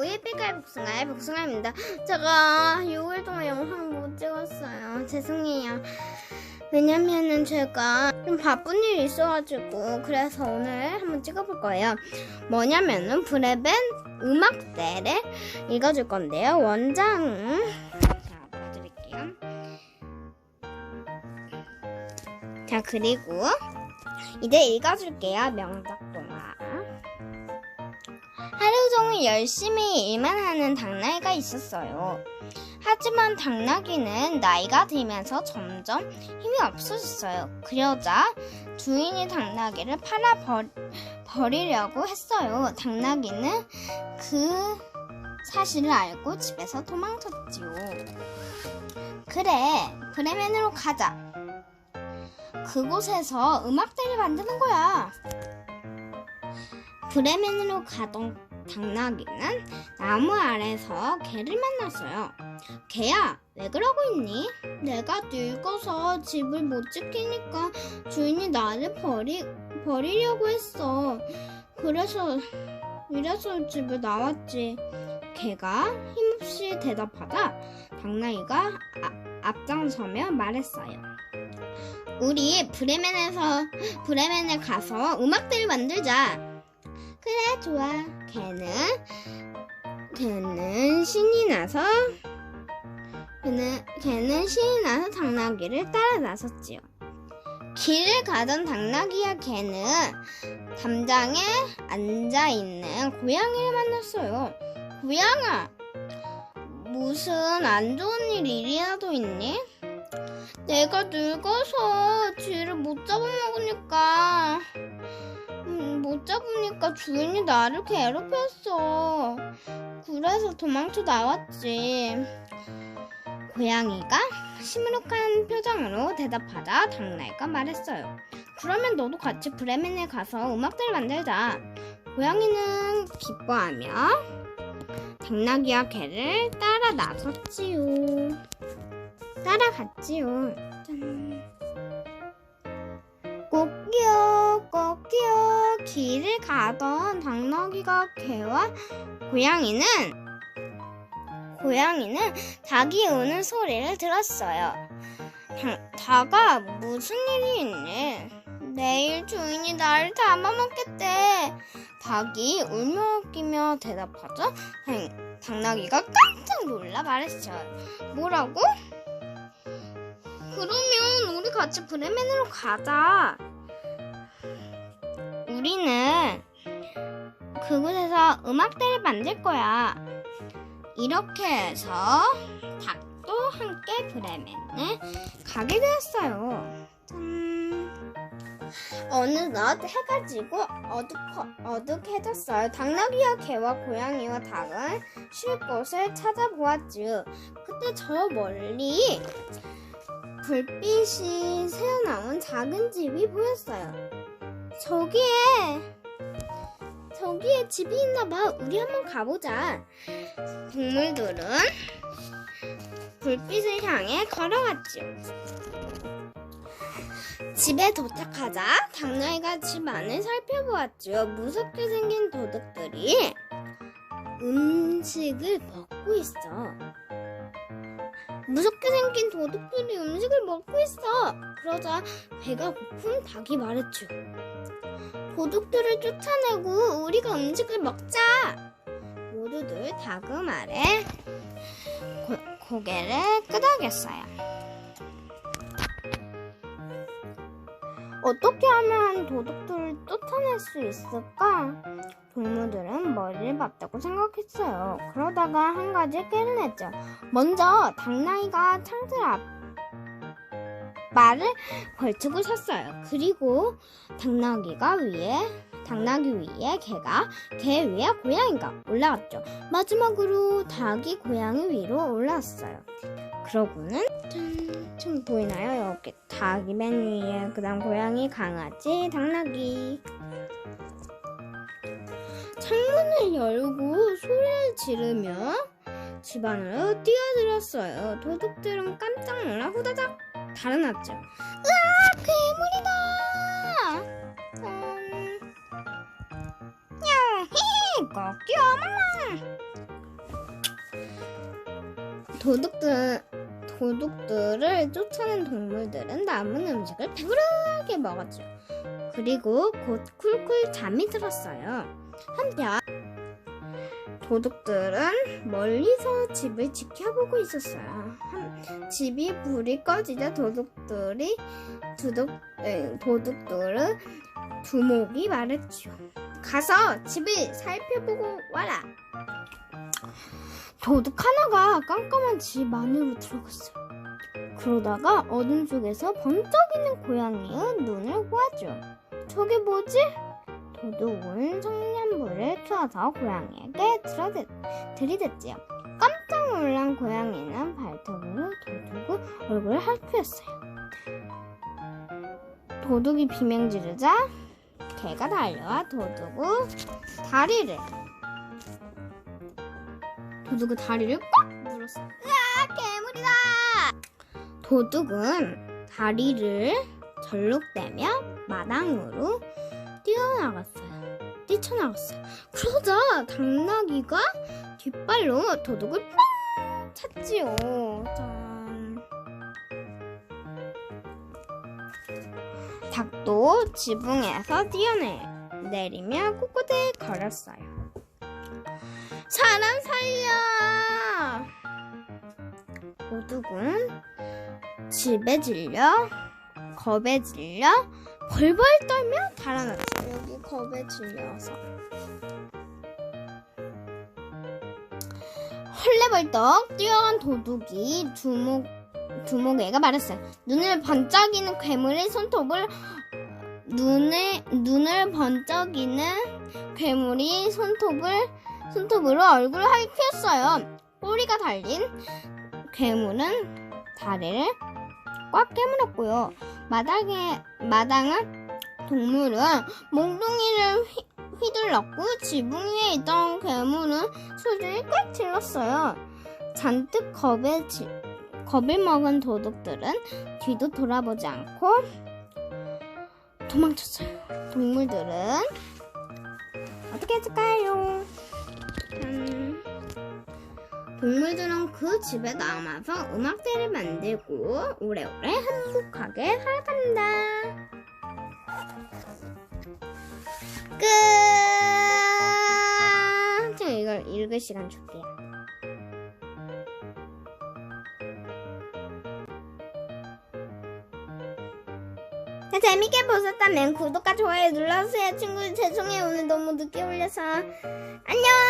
오예삐갈 복숭아의 복숭아입니다. 제가 6일 동안 영상 못 찍었어요. 죄송해요. 왜냐면은 제가 좀 바쁜 일이 있어가지고 그래서 오늘 한번 찍어볼 거예요. 뭐냐면은 브레벤 음악대를 읽어줄 건데요. 원장은 자 보여드릴게요. 자 그리고 이제 읽어줄게요. 명작 동화. 하루 종일 열심히 일만 하는 당나귀가 있었어요. 하지만 당나귀는 나이가 들면서 점점 힘이 없어졌어요. 그러자 주인이 당나귀를 팔아 버, 버리려고 했어요. 당나귀는 그 사실을 알고 집에서 도망쳤지요. 그래, 브레멘으로 가자. 그곳에서 음악대를 만드는 거야. 브레멘으로 가던 당나귀는 나무 아래서 개를 만났어요. 개야, 왜 그러고 있니? 내가 늙어서 집을 못 지키니까 주인이 나를 버리, 버리려고 했어. 그래서, 이래서 집을 나왔지. 개가 힘없이 대답하자 당나귀가 아- 앞장서며 말했어요. 우리 브레멘에서, 브레멘에 가서 음악대를 만들자. 그래, 좋아. 걔는, 걔는 신이 나서, 걔는, 걔는 신이 나서 당나귀를 따라 나섰지요. 길을 가던 당나귀와 개는 담장에 앉아 있는 고양이를 만났어요. 고양아, 무슨 안 좋은 일 일이라도 있니? 내가 늙어서 쥐를 못 잡아먹으니까 음, 못 잡으니까 주인이 나를 괴롭혔어. 그래서 도망쳐 나왔지. 고양이가 시무룩한 표정으로 대답하자 당나귀가 말했어요. 그러면 너도 같이 브레멘에 가서 음악들을 만들자. 고양이는 기뻐하며 당나귀와 개를 따라 나섰지요. 따라갔지요. 짠. 꼭기요, 꼭기요. 길을 가던 당나귀가 개와 고양이는 고양이는 닭이 우는 소리를 들었어요. 다, 다가 무슨 일이 있니? 내일 주인이 나를 잡아먹겠대. 닭이 울며 끼며 대답하자 당, 당나귀가 깜짝 놀라 말했어요. 뭐라고? 그러면 우리 같이 브레멘으로 가자. 우리는 그곳에서 음악대를 만들 거야. 이렇게 해서 닭도 함께 브레멘에 가게 되었어요. 짠. 어느덧 해가 지고 어둑, 어둑해졌어요. 당나귀와 개와 고양이와 닭은 쉴 곳을 찾아보았지요. 그때 저 멀리 불빛이 새어나온 작은 집이 보였어요. 저기에 저기에 집이 있나봐. 우리 한번 가보자. 동물들은 불빛을 향해 걸어갔지요. 집에 도착하자 당나귀가 집 안을 살펴보았지요. 무섭게 생긴 도둑들이 음식을 먹고 있어. 무섭게 생긴 도둑들이 음식을 먹고 있어. 그러자 배가 고픈 닭이 말했죠. 도둑들을 쫓아내고 우리가 음식을 먹자. 모두들 닭음 아래 고, 고개를 끄덕였어요. 어떻게 하면 도둑들을 쫓아낼 수 있을까? 동무들은 머리를 맞다고 생각했어요. 그러다가 한 가지 깨를 냈죠. 먼저 당나귀가 창틀 앞 말을 걸치고 섰어요. 그리고 당나귀가 위에 당나귀 위에 개가 개 위에 고양이가 올라갔죠. 마지막으로 닭이 고양이 위로 올라왔어요. 그러고는 짠, 좀 보이나요? 이렇게 닭이 맨 위에 그다음 고양이, 강아지, 당나귀. 창문을 열고 소리를 지르며 집 안으로 뛰어들었어요. 도둑들은 깜짝 놀라 후다닥 달아났죠. 으아! 괴물이다! 음, 야, 히히! 마음껏 뛰어말라 도둑들 도둑들을 쫓아낸 동물들은 남은 음식을 배부르게 먹었죠. 그리고 곧 쿨쿨 잠이 들었어요. 한편 도둑들은 멀리서 집을 지켜보고 있었어요. 한- 집이 불이 꺼지자 도둑들이 도둑, 에, 도둑들은 두목이 말했죠. 가서 집을 살펴보고 와라. 도둑 하나가 깜깜한 집 안으로 들어갔어요. 그러다가 어둠 속에서 번쩍이는 고양이의 눈을 보았죠. 저게 뭐지? 도둑은 청년불을 켜서 고양이에게 들어댔, 들이댔지요. 깜짝 놀란 고양이는 발톱으로 도둑의 얼굴을 핥혔어요. 도둑이 비명 지르자 개가 달려와 도둑의 다리를 도둑의 다리를 꽉 물었어요. 으아 괴물이다! 도둑은 다리를 절룩대며 마당으로 뛰어나갔어요. 뛰쳐나갔어요. 그러자 당나귀가 뒷발로 도둑을 뻥 찼지요. 짠. 닭도 지붕에서 뛰어내리며 꿋꿋이 걸었어요. 사람 살려! 도둑은 집에 질려, 겁에 질려, 벌벌 떨며 달아났죠. 여기 겁에 질려서. 헐레벌떡 뛰어간 도둑이 두목, 두목애가 말했어요. 눈을 번쩍이는 괴물의 손톱을, 눈에, 눈을 번쩍이는 괴물이 손톱을, 손톱으로 얼굴을 핥혔어요. 꼬리가 달린 괴물은 다리를 꽉 깨물었고요. 마당에, 마당은 동물은 몽둥이를 휘, 휘둘렀고 지붕 위에 있던 괴물은 소리를 꽉 질렀어요. 잔뜩 겁에 지, 겁을 먹은 도둑들은 뒤도 돌아보지 않고 도망쳤어요. 동물들은 어떻게 했을까요? 음, 동물들은 그 집에 남아서 음악대를 만들고 오래오래 행복하게 살아간다. 끝! 제가 이걸 읽을 시간 줄게요. 자, 재밌게 보셨다면 구독과 좋아요 눌러주세요. 친구들 죄송해요. 오늘 너무 늦게 올려서. 안녕!